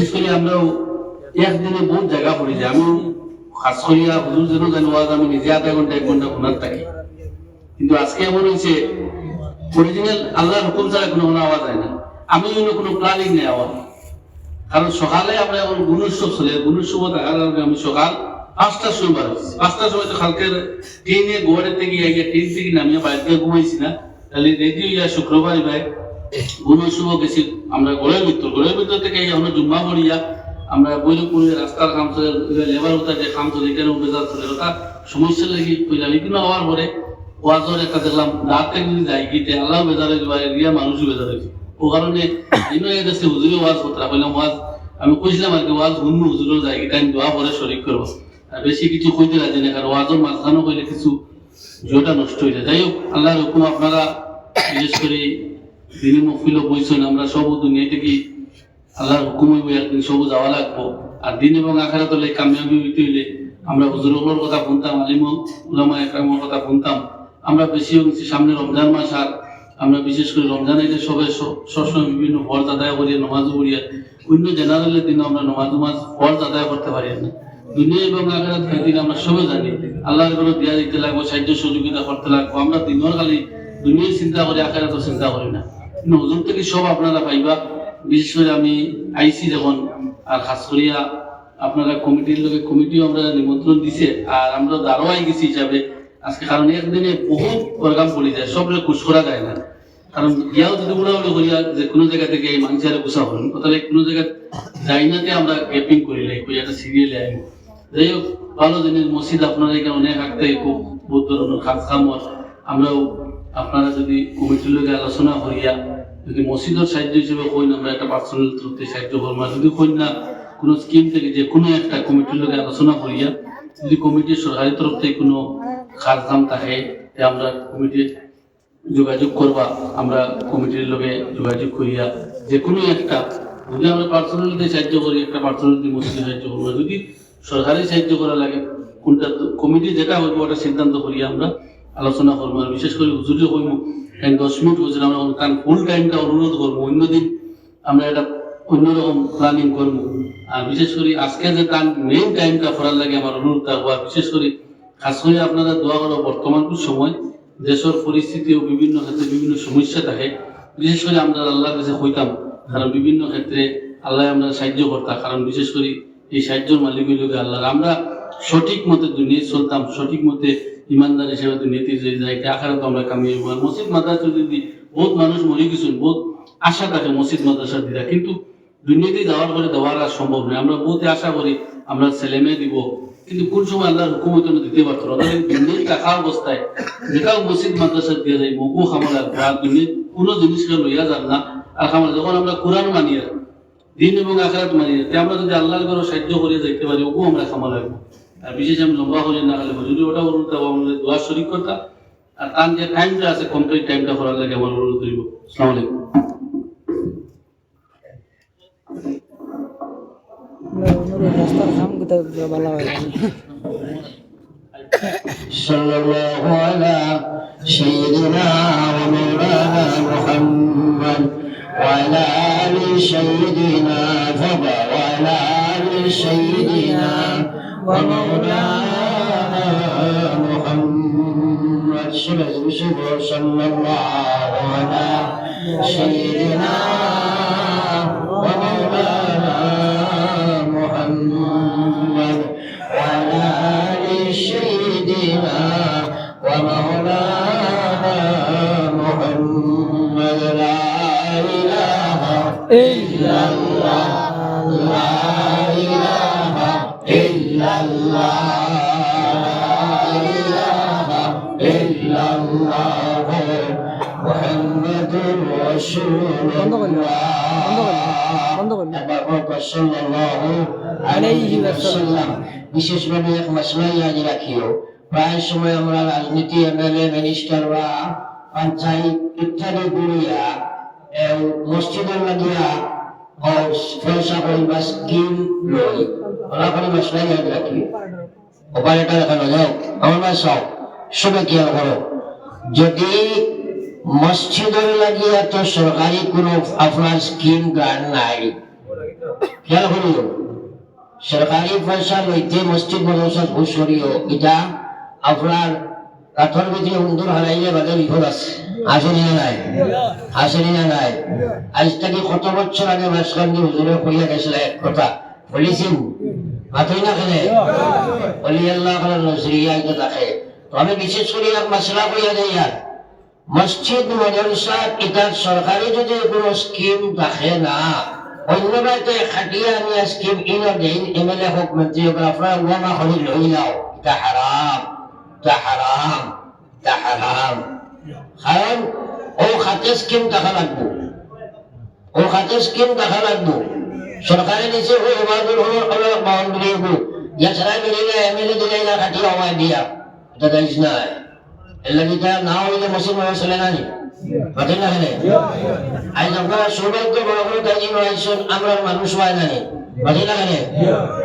বিশেষ করে আমরাও একদিনে বহুত জায়গা পড়ি যে আমি খাস করিয়া হুজুর যেন জানি আমি নিজে আধা ঘণ্টা এক ঘণ্টা শোনার থাকি। কিন্তু আজকে এমন হয়েছে অরিজিনাল আল্লাহর হুকুম ছাড়া কোনো কোনো আওয়াজ হয় না। আমি অন্য কোনো প্ল্যানিং নেই আওয়াজ কারণ সকালে আমরা এখন গুণোৎসব চলে। গুণোৎসব থাকার কারণে আমি সকাল পাঁচটার সময় বার হয়েছি পাঁচটার সময় তো কালকে ট্রেনে গোয়ারের থেকে গিয়ে ট্রেন থেকে নামিয়ে বাড়িতে ঘুমাইছি না। তাহলে রেডি হইয়া শুক্রবার ভাই গুণোৎসব গেছি আমরা ভিতর ভিতর থেকে জুম্মা পড়িয়া আমরা বৈরপুরে রাস্তার কাম লেবার যে কাম চলে এখানে চলে ওটা সমস্যা হওয়ার পরে ওয়াজর একটা দেখলাম যাই আল্লাহ বেজারে গিয়া মানুষও বেজার হয়েছে ও কারণে দেশে হুজুরে ওয়াজ কইলাম ওয়াজ, আমি কইছিলাম আর কি, ওয়াজ যাই দোয়া পরে শরিক করব। আর বেশি কিছু কইতে রাজি না কারণ ওয়াজর কইলে কিছু জিওটা নষ্ট হয়ে যায় যাই হোক, আল্লাহর হুকুম আপনারা বিশেষ করে দিনী মফিল বইছেন আমরা সব দুনিয়া থেকে আল্লাহর হুকুম হইব একদিন সবু যাওয়া লাগবো। আর দিন এবং আখারা তলে কামিয়াবি হইতে হইলে আমরা হুজুরগুলোর কথা শুনতাম, আলিম উলামা একরামের কথা শুনতাম। আমরা বেশি হচ্ছে সামনে রমজান মাস, আর আমরা বিশেষ করে রমজান আইলে সবাই সবসময় বিভিন্ন ফরজ আদায় করিয়া নমাজ পড়িয়া অন্য জেনারেলের দিনে আমরা নমাজ নমাজ ফরজ আদায় করতে পারি না। দুনিয়া এবং আখেরাত খাইতে আমরা সবাই জানি, আল্লাহর করে দিয়া দিতে লাগবো, সাহায্য সহযোগিতা করতে লাগবো, আমরা দিনের খালি দুনিয়ার চিন্তা করি আখেরাত চিন্তা করি না। হুজুর থেকে সব আপনারা পাইবা? বিশেষ করে আমি আইসি যখন, আর খাস করিয়া আপনারা কমিটির লোকে কমিটিও আমরা নিমন্ত্রণ দিছে, আর আমরা দারোয়াই গেছি হিসাবে। আজকে কারণ একদিনে বহুত প্রোগ্রাম পড়ে যায় সব খুশ করা যায় না। কারণ ইয়াও যদি উড়া উড়ে করিয়া যে কোনো জায়গা থেকে এই মানুষের গুছা হলেন তাহলে কোনো জায়গা যাই নাতে আমরা গ্যাপিং করি লাই কই একটা সিরিয়ালে আইব। যাই হোক ভালো জিনিস, মসজিদ আপনারা এখানে অনেক আঁকতে খুব বহুত ধরনের খাস খামর আমরাও আপনারা যদি কমিটির লোকে আলোচনা করিয়া যদি মসজিদের সাহায্য হিসেবে কই না, আমরা একটা পার্সোনাল থ্রুতে সাহায্য করব। যদি কই না, কোনো স্কিম থেকে যে কোনো একটা কমিটির লোকে আলোচনা করিয়া, যদি কমিটির সরকারি তরফ থেকে কোনো খাস দাম থাকে আমরা কমিটির যোগাযোগ করবা, আমরা কমিটির লোকে যোগাযোগ করিয়া যে কোনো একটা, যদি আমরা পার্সোনালিতে সাহায্য করি, একটা পার্সোনালিটি মসজিদে সাহায্য করব। যদি সরকারি সাহায্য করা লাগে, কোনটা কমিটি যেটা হইব, ওটা সিদ্ধান্ত করিয়া আমরা আলোচনা করব। বিশেষ করে হুজুরি হইব কারণ দশ মিনিট আমরা কারণ ফুল টাইমটা অনুরোধ করব অন্যদিন আমরা এটা অন্যরকম প্ল্যানিং করব। আর বিশেষ করে আজকে যে তার মেইন টাইমটা করার লাগে আমার অনুরোধ থাকব বিশেষ করে খাস করে আপনারা দোয়া করো বর্তমান সময় দেশের পরিস্থিতি ও বিভিন্ন ক্ষেত্রে বিভিন্ন সমস্যা থাকে। বিশেষ করে আমরা আল্লাহর কাছে হইতাম, কারণ বিভিন্ন ক্ষেত্রে আল্লাহ আমরা সাহায্য করতাম কারণ বিশেষ করে এই সাহায্যের মালিক হইল আল্লাহ। আমরা সঠিক মতে দুনিয়া চলতাম সঠিক মতে ইমানদার হিসেবে যদি যাইতে আখারে তো আমরা কামিয়ে মসজিদ মাদ্রাসা যদি বহুত মানুষ মরে গেছেন, বহুত আশা থাকে মসজিদ মাদ্রাসা দিরা কিন্তু দুর্নীতি যাওয়ার পরে দেওয়ার আর সম্ভব নয়। আমরা বহুতে আশা করি আমরা ছেলে মেয়ে দিব। কিন্তু কোন সময় আল্লাহর হুকুমত দিতে পারতো না। দুর্নীতি টাকা অবস্থায় যেটাও মসজিদ মাদ্রাসা দিয়ে যায় মকু খামার আর দুর্নীতি কোনো জিনিসকে লইয়া যান না। আর খামার যখন আমরা কোরআন মানিয়ে দিন এবং আখরাত মানিয়ে আমরা যদি আল্লাহর ঘরে সাহায্য করিয়ে যাইতে পারি, ওকেও আমরা খামা লাগবো আর বিশেষ আমি লম্বা হলে না হলে হুজুরি ওটা অনুরোধ করবো আমাদের দোয়া শরিক করতা আর তার যে টাইমটা আছে কমপ্লিট টাইমটা করার লাগে আমার অনুরোধ করিব আসসালামু আলাইকুম রাস্তার কাম কোথাও ভালো হয় صلى الله على سيدنا ومولانا محمد وعلى آل سيدنا فضى وعلى آل سيدنا ومولانا محمد صلى الله على سيدنا বন্ধ করল বন্ধ করল। বন্ধ করল বিশেষভাবে এক মশলাই আজ রাখিও। প্রায় সময় আমরা রাজনীতি, এমএলএ মিনিস্টার বা পঞ্চায়েত ইত্যাদি গুড়িয়া মসজিদের লাগিয়া ফলসা করিবা স্কিম লই। ওরা করে। যদি মসজিদের লাগিয়া তো সরকারি কোনো আপনার স্কিম গান নাই। খেয়াল করিও সরকারি পয়সা লইতে মসজিদ মাদ্রাসা ঘুষ করিও এটা আপনার কাঠর ভিতরে উন্দর হারাইলে বাদে বিপদ আছে। আসেনি না নাই? আসেনি না নাই? আজ থেকে কত বছর আগে মাসকান্দি হুজুরে কইয়া গেছিল এক কথা বলেছেন মাতই না কেনে বলি আল্লাহ নজরিয়া এটা দেখে তো আমি বিশেষ করে মশলা কইয়া দেই আর মসজিদ, মাদ্রাসা এটা সরকারি যদি কোনো স্কিম দেখে না অন্য বাড়িতে খাটিয়ে আমি স্কিম ইনো দেন এমএলএ হোক মন্ত্রী হোক আপনারা ওয়ামা হলি লই নাও এটা হারাম এটা হারাম এটা হারাম কারণ ও খাতে স্কিম দেখা লাগবো। ও খাতে স্কিম দেখা লাগবো। সরকারে নিচে ও এবার হলো হলো বাউন্ডারি হব ইয়া ছাড়া মিলিলে এমএলএ দিলে না খাটিয়ে আমায় দিয়া। এটা দেখিস নাই। এলাকিটা না হইলে মুসলমান চলে না নি কথা না হেলে? আজ আপনারা সৌভাগ্য বড় বড় কাজী নয়জন আমরা মানুষ হয় না নি কথা না হেলে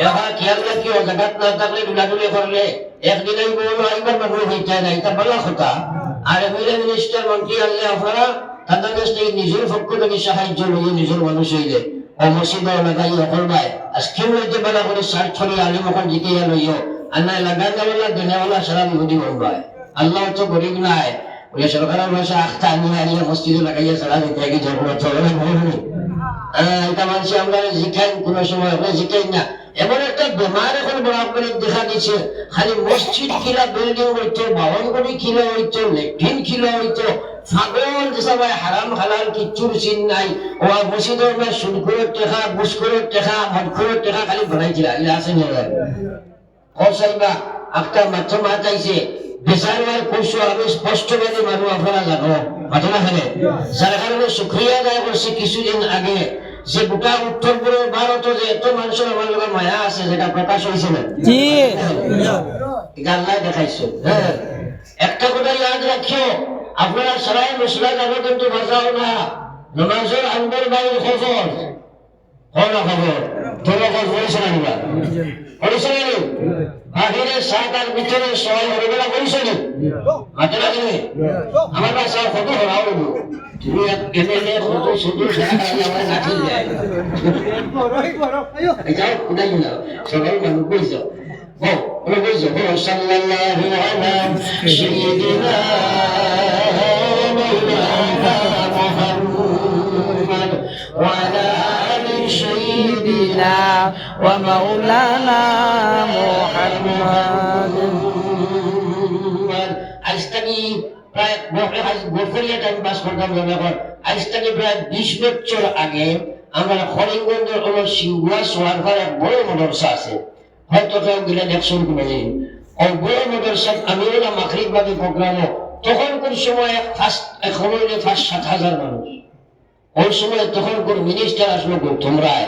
এখন খেয়াল রাখিও জায়গাত না থাকলে ডুলাডুলি করলে একদিনেই বড় একবার মানুষ হইতে না এটা ভালো কথা আর এমএলএ মিনিস্টার মন্ত্রী আনলে আপনারা তাদের কাছ থেকে নিজের পক্ষ থেকে সাহায্য লইয়ে নিজের মানুষ হইলে বেলা করে সার ছড়ি আলিম এখন জিতে লইও আর নাই লাগানেওয়ালা দেনেওয়ালা সারা বলবায় আল্লাহ তো গরিব নাই বলে সরকারের ভাষা আখতা আমি আনিয়ে মসজিদে লাগাইয়া সারা দিতে কি জগন্নাথ চলে এটা মানুষ আমরা শিখাই কোন সময় আমরা শিখাই না। এমন একটা বেমার এখন বরাবরের দেখা দিচ্ছে খালি মসজিদ খিলা, বিল্ডিং হইতো করি খিলা হইতো, লেট্রিন খিলা হইতো। ছাগল সবাই হারাম, হালাল, কিচ্ছুর চিন নাই। ও মসজিদের মধ্যে সুদখোরের টেকা বুসখোরের টেকা মদখোরের টেকা খালি বানাইছিল এটা আছে না অসাইবা একটা মাত্র মাত আইছে। বেচারার কৌশল আমি স্পষ্টভাবে মানুষ আপনারা জানো। ঘটনা খানে যার কারণে শুক্রিয়া আদায় করছে কিছুদিন আগে যে গোটা উত্তর পূর্ব ভারত যে এত মানুষের আমার লগত মায়া আছে যেটা প্রকাশ হয়েছে না। দেখাইছে। হ্যাঁ একটা কথা ইয়াদ রাখিও আপনারা সবাই মশলা যাব কিন্তু বাঁচাও না নমাজের আন্দর বাইর খবর খবর খবর বলেছে না নিবা করেছে না নি? বাহিরে সাত আর ভিতরে ছয় হরিবেলা করেছে নি? আমার কত হরাও নি। তুমি এমএলএ কত শুধু আমার দেয় এটাও কোথায় না সবাই মানুষ ওরা বুঝছ? ও সাল্লাল্লাহু আলা সাইয়্যিদিনা সাইয়্যিদিনা ومولانا محمد আজ থেকে প্রায় বছর আজ বছরিয়া টাইম পাস করতাম যখন আজ থেকে প্রায় বিশ বছর আগে আমরা হরিঙ্গঞ্জের হলো সিংহুয়া সোয়ার ঘর এক বড় মদরসা আছে হয়তো কেউ গেলে দেখছেন কোনো দিন ওই বড় মদরসা আমি ওরা মাখরিক বাদী প্রোগ্রামও তখন কোন সময় ফার্স্ট এখন হইলে ফার্স্ট সাত হাজার মানুষ ওই সময় তখন কোন মিনিস্টার আসলো গৌতম রায়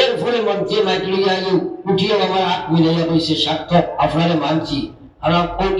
এর ফলে মন্ত্রী মাইকেলি আইন উঠিয়ে আমার হাত মিলাইয়া কইছে সার্থক আপনারে মানছি। আর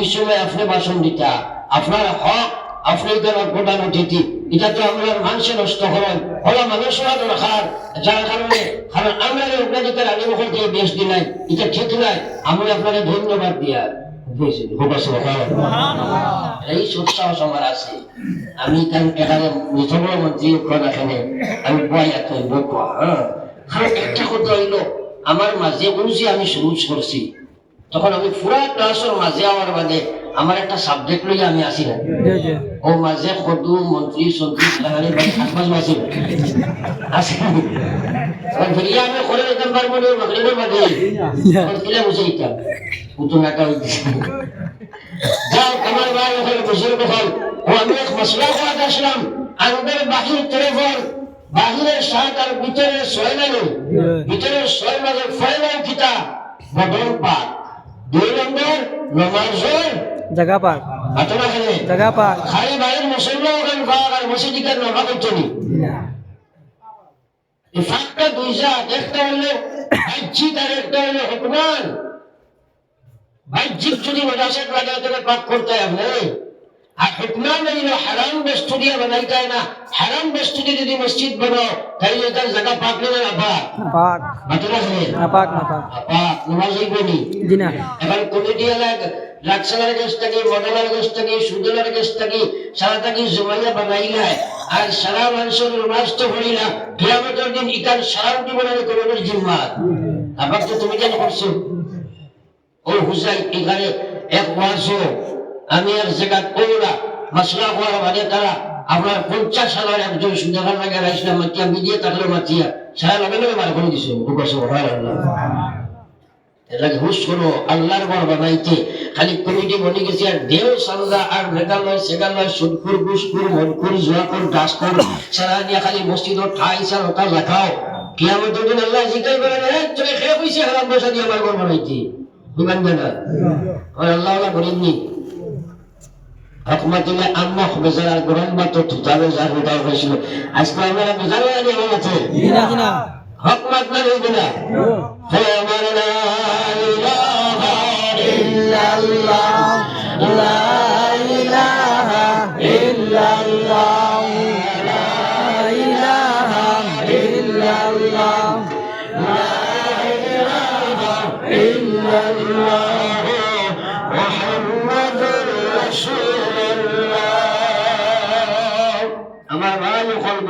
এই সময় আপনি ভাষণ দিতা? আপনার হক আপনি এখানে প্রধান অতিথি এটা তো আমরা মানুষের নষ্ট করেন হলো মানুষরা দরকার। যার কারণে কারণ আমরা অগ্রাধিকার আগে মুখে দিয়ে বেশ দি নাই এটা ঠিক নাই। আমি আপনাকে ধন্যবাদ দিয়া এই সুৎসাহস আমার আছে। আমি এখানে মিথবর মন্ত্রী ওখানে আমি বয়া তো বকুয়া হ্যাঁ। কারণ একটা কথা হইল আমার মাঝে বুঝি আমি শুরু করছি। তখন আমি পুরা ক্লাসের মাঝে আমার বাদে আমার একটা সাবজেক্ট লইয়া আমি আসি না ও মাঝে কদু মন্ত্রী সন্ত্রী মাস আসি। আমি করে দিতাম পারব না মাগরিবের মাঝে কিলে দিতাম যাও আমার ভাই ওখানে বুঝুর্গ ও আমি এক মশলা করাতে আসলাম। আমাদের বাহির তরফর বাহিরের সাত আর ভিতরের ছয় লাগে ভিতরের ছয় মাঝে ফয়লাও কিতা বদল পাক দুই নম্বর নমাজের জায়গা পাক। খেলে। জায়গা পাক। খালি বাইরের মুসলমান ওখানে পাক আর মসজিদিকার নমা করছে নি। এই ফাঁকটা দুই জাত একটা হলো বাহ্যিক আর একটা হলো হুকমান। বাহ্যিক যদি লাগাই তাহলে পাক করতে আপনি আর হুকমান হইল হারাম বস্তু দিয়ে বানাইতে না। হারাম বস্তু দিয়ে যদি মসজিদ বানাও তাইলে তার জায়গা পাক না পাক পাক বাতিল আছে নাপাক নাপাক পাক নামাজ হইবনি জি না। এখন কমিটি এলাক লাক্সালের কাছ থেকে মডেলের কাছ থেকে সুদলের কাছ থেকে সারা থাকি জমাইয়া বানাইলা। আর সারা মানুষের নামাজ তো কিয়ামতের দিন সারা জিম্মাত তুমি কেন করছ? ও হুসাই এখানে এক মাস আমি এক জায়গা ওরা মশলা করার মানে তারা আপনার পঞ্চাশ সালের একজন সুন্দর লাগে মাতিয়া মিডিয়ে থাকলে মাতিয়া, সারা লগে লগে বার করে দিছে হয় আল্লাহ। এলাকে হুশ করো, আল্লাহর ঘর বানাইতে খালি কমিটি বনে গেছে, আর দেও সালদা আর মেঘালয়, সেগালয় সুদপুর গুসপুর, মনপুর, জোয়াপুর দাসপুর সারা নিয়ে খালি মসজিদ ঠাই সার ওটা লেখাও কিয়ামত দিন আল্লাহ জিকাই বলে তোকে খেয়ে পয়সা হারাম পয়সা দিয়ে আমার ঘর বানাইতে বুঝলেন না আল্লাহ একমাতিলে আম্মা বেচারার গ্রহণবা তো তাদের যা হৃদয় হয়েছিল। আজকে আমরা বেচারা আগে হয়ে গেছে। হকমাত না। রইবে না Allah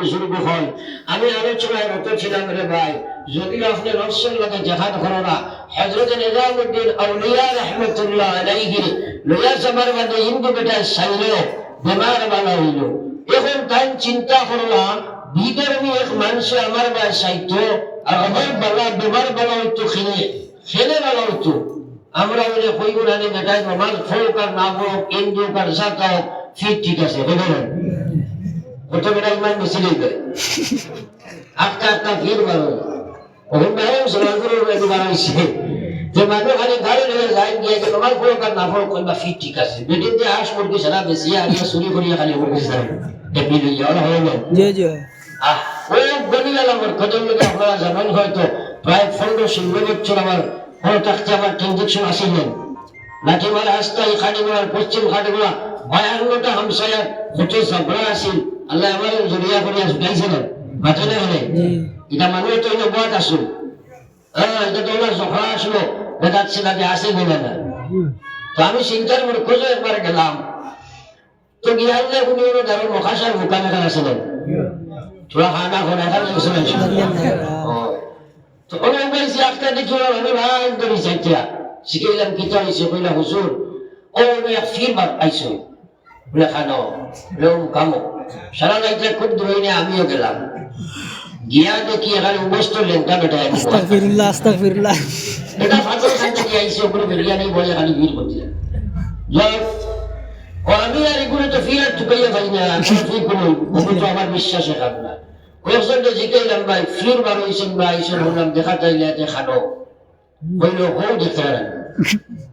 বুজুর্গ হল আমি আলোচনায় রত ছিলাম রে ভাই। যদি আপনি হজরত নিজামুদ্দিন আউলিয়া রহমতুল্লাহ আলাইহি যাবার বাদে হিন্দু বেটা সাইল বালা হইল এখন তাই চিন্তা করলাম, বিধর্মী এক মানুষ আমার ভাই সাইতো, আর আমার বালা বেমার বালা হইতো খেলে খেলে বালা হইতো আমরা বলে কইব না বেটাই নমাজ ফোক আর না ফোক ঠিক আছে কত বেটা ইমান বেশি লিখবে আটটা আটটা ভিড় বাড়ো ওখান থেকে মুসলমানগুলোর একটু বাড়াইছে যে মানুষ খালি গাড়ি নিয়ে যায় গিয়ে যে তোমার কোনো কাজ না ফোক কইবা ফিট ঠিক আছে। বেদিন দিয়ে হাঁস মুরগি সারা বেশি আর ইয়ে চুরি করিয়া খালি মুরগি সারা। এপি লইয়া ওরা হয়ে গেল। জি জি আহ ওই গনি গেলাম আমার কত লোকে আপনারা জানেন হয়তো প্রায় পনেরো ষোলো বছর আমার থাকতে আমার ট্রানজেকশন আসিলেন লাঠিমারা আসতে এই খাটিগুলার পশ্চিম খাটিগুলা ভয়ান্নটা হামসায়ার কত ঝগড়া আসিল আল্লাহ আমার জড়িয়া করিয়া মাথা না হলে। জি এটা মানুষ তো এনে বয়াত আসো হ্যাঁ এটা তো ওনার ঝগড়া আসলো দেখাচ্ছে না যে আসে বলে না তো আমি চিন্তার মনে খোঁজো একবার গেলাম। তো গিয়ালে উনি ওর ধরো মখাসার মোকামে আসলেন থোড়া খানা তো ওনার বলছি একটা দেখি আমি ভাই ধরি চাইতা শিখাইলাম কিতা হয়েছে কইলা হুজুর ও এক ফিরবার আইসো বলে খানো বলে ও কামো সারা রাইতে খুব দূরে আমিও গেলাম। গিয়া দেখি এখানে উপস্থ লেনটা বেটা আস্তাগফিরুল্লাহ আস্তাগফিরুল্লাহ। এটা ফাঁসের খান থেকে আইসে উপরে বেরিয়ে নেই বলে খালি ভিড় করতে যাই ও আমি আর এগুলো তো ফির চুকাইয়া পাই না আমি কোনো ওগুলো তো আমার বিশ্বাসে খাব না। কয়েকজনকে জিজ্ঞাইলাম ভাই ফির বার হয়েছেন বা আইসেন হলাম দেখা চাইলে খানো হইল হো দেখতে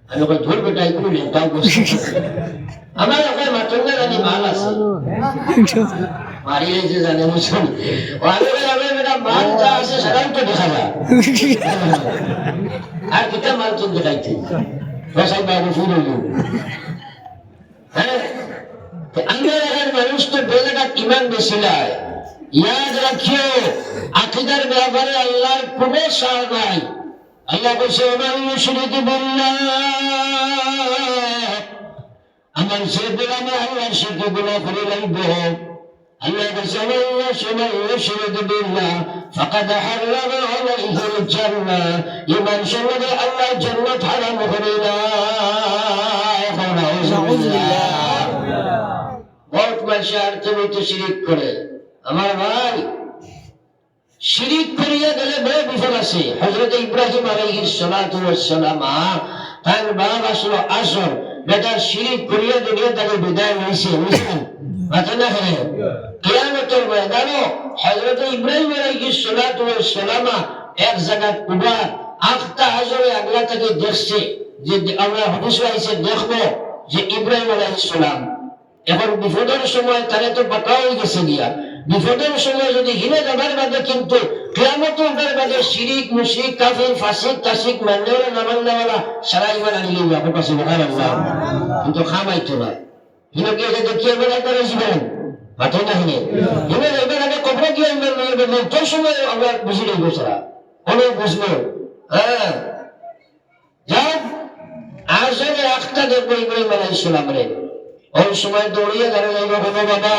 আমি কই ধর বেটা এগুলো লেনটাও বসে আমার ওখানে মাটঙ্গা জানি মাল আছে। মারিয়ে যে জানে মুসল ও আমি বলি, বেটা মাল যা আছে সেটাও তো দেখা যায় আর কিতা মাল তো দেখাইতে? রসাই বাবু ফুল হইল হ্যাঁ? এখানে মানুষ তো বেজাগাত ইমান বেশি নাই ইয়াদ রাখিও আকিদার ব্যাপারে আল্লাহর কোনো সার নাই। আল্লাহ সে সাথে করে আল্লাহ বিল্লাহ বহুত তুমি তো শিরিক করে। আমার ভাই শিরিক করিয়া গেলে বড় বিফল আছে হজরত ইব্রাহিম আলাইহিস সালাতু ওয়াস সালাম তার বাপ আসলো আসর। বেটা শিরিক করিয়া দুনিয়া তাকে বিদায় হয়েছে বুঝলেন? মাথা না খেলে কিয়ামতের ময়দানও হজরত ইব্রাহিম আলাইহিস সালাতু ওয়াস সালাম এক জায়গা উবা, আখতা হাজরে এখন বিপদের সময় তারে তো বাঁকা হয়ে গেছে গিয়া। বিপদের সময় যদি হিনে যাবার বাদে কিন্তু কিয়ামতের দরবারে শিরিক, মুশরিক, কাফির, ফাসিক, তাসিক মান্যওয়ালা না মান্যওয়ালা সারা ইমান আনি লিবা কথা সুবহানাল্লাহ। কিন্তু খামাইতো না হিনো কি এটা দেখিয়ে বেলা করে জীবন মাথায় না হিনে হিনো এবার আগে কবরে গিয়ে ইমান বেরোন তোর সময় আমরা বুঝি নেই বছরা অনেক বুঝলো হ্যাঁ। যাও আসলে একটা দেখব ইব্রাহিম আলাইহিস ওই সময় দৌড়িয়ে দাঁড়িয়ে বলো বাবা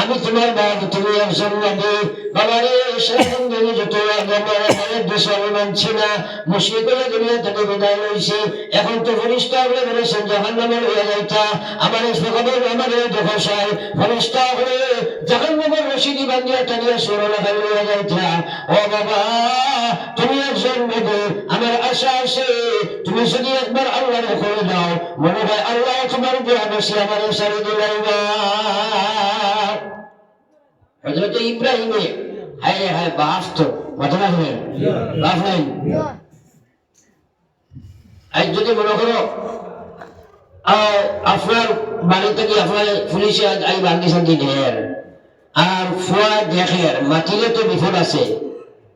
আমি তোমার বাবা তুমি একজন নবী বাবা রে সেরকম দিনে যত আমার আমি মানছি না। দুনিয়া থেকে বিদায় লইছি। এখন তো বলেছেন নামের হয়ে যাইতা। আমার খবর আমার এই নামের রশিদি বান্ধিয়া টানিয়া যাইতা। ও বাবা, তুমি একজন নবী আমার আশা আছে তুমি যদি একবার আল্লাহর করে দাও মনে হয় আল্লাহ তোমার উপর বেশি আমার সারি দিলাইবা হজরত ইব্রাহিমে, হায় হায়, বাপ তো নাই? আজ যদি মনে করো আপনার বাড়ি থেকে আপনার পুলিশে আই বান্ধি শান্তি আর ফুয়া দেখের মাতিলে তো বিপদ আছে।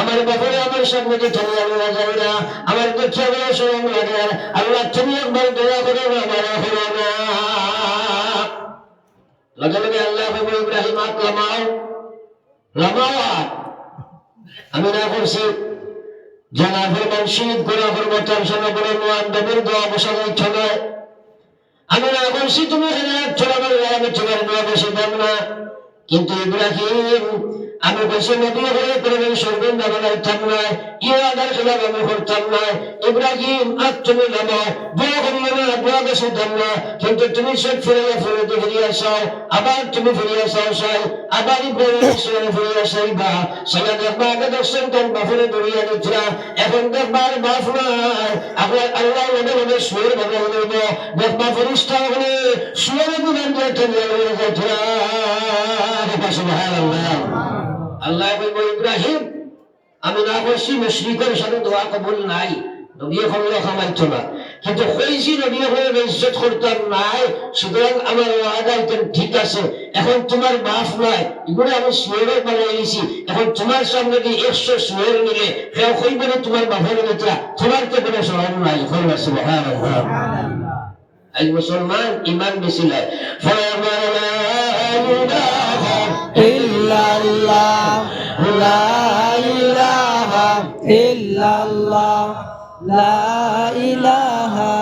আমার বাপরে আমার সামনে যে আমি না যাই না আমার দুঃখে আমার শরম লাগে। আল্লাহ তুমি একবার দয়া করে আমার হলো না লগে লগে আল্লাহ বাবু ইব্রাহিম আত লামাও। আমি না করছি জানাফের মানসিক গোড়া করব তার সঙ্গে বলে নোয়ান দেবের দোয়া বসা যাইছ না আমি না করছি তুমি এখানে ছোড়া করে আমি না কিন্তু ইব্রাহিম, আমি বসে নদী হয়ে করবেন সরবেন উঠতাম না ইয়ে আদার খেলাম আমি করতাম না। ইব্রাহিম, আর তুমি না না। কিন্তু তুমি সব আবার তুমি আবার ইব্রাহিম আসাই বা। সেটা দেখবা, আগে দর্শন কর বাফরে দড়িয়ে এখন বাফ আপনার আল্লাহ মনে মনে সুর ভাবে হলে দেখবা ফরিষ্ঠা হলে হয়ে যাচ্ছিলাম ঠিক আছে। এখন তোমার মাফ নাই। এগুলো আমি সুয়ের বানিয়ে এখন তোমার সামনে দিয়ে একশো সুয়ের নিলে কইবে না তোমার বাপের নেতা তোমার তো কোনো সরম নাই। সুবহানাল্লাহ। আজ মুসলমান ইমান বেশি নাই ফলা ইলাহা